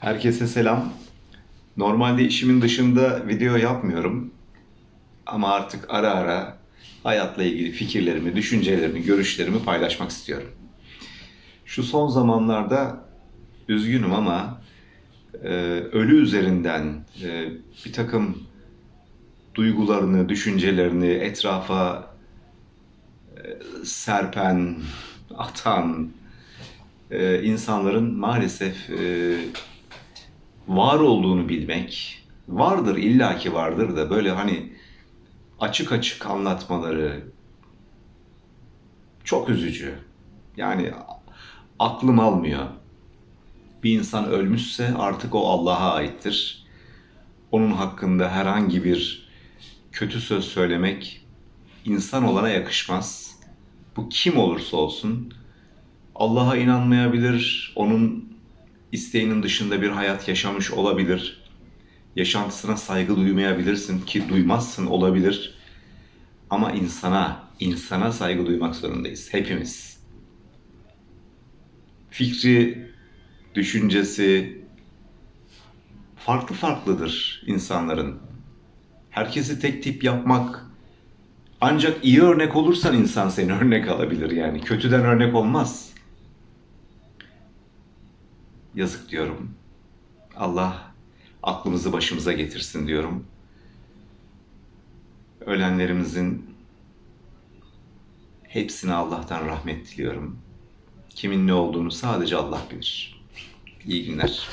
Herkese selam. Normalde işimin dışında video yapmıyorum. Ama artık ara ara hayatla ilgili fikirlerimi, düşüncelerimi, görüşlerimi paylaşmak istiyorum. Şu son zamanlarda üzgünüm ama e, ölü üzerinden e, bir takım duygularını, düşüncelerini etrafa e, serpen, atan e, insanların maalesef e, var olduğunu bilmek, vardır illaki vardır da böyle hani açık açık anlatmaları çok üzücü. Yani aklım almıyor. Bir insan ölmüşse artık o Allah'a aittir. Onun hakkında herhangi bir kötü söz söylemek insan olana yakışmaz. Bu kim olursa olsun Allah'a inanmayabilir, onun isteğinin dışında bir hayat yaşamış olabilir. Yaşantısına saygı duymayabilirsin ki duymazsın olabilir. Ama insana, insana saygı duymak zorundayız hepimiz. Fikri, düşüncesi farklı farklıdır insanların. Herkesi tek tip yapmak ancak iyi örnek olursan insan seni örnek alabilir yani. Kötüden örnek olmaz. Yazık diyorum. Allah aklımızı başımıza getirsin diyorum. Ölenlerimizin hepsine Allah'tan rahmet diliyorum. Kimin ne olduğunu sadece Allah bilir. İyi günler.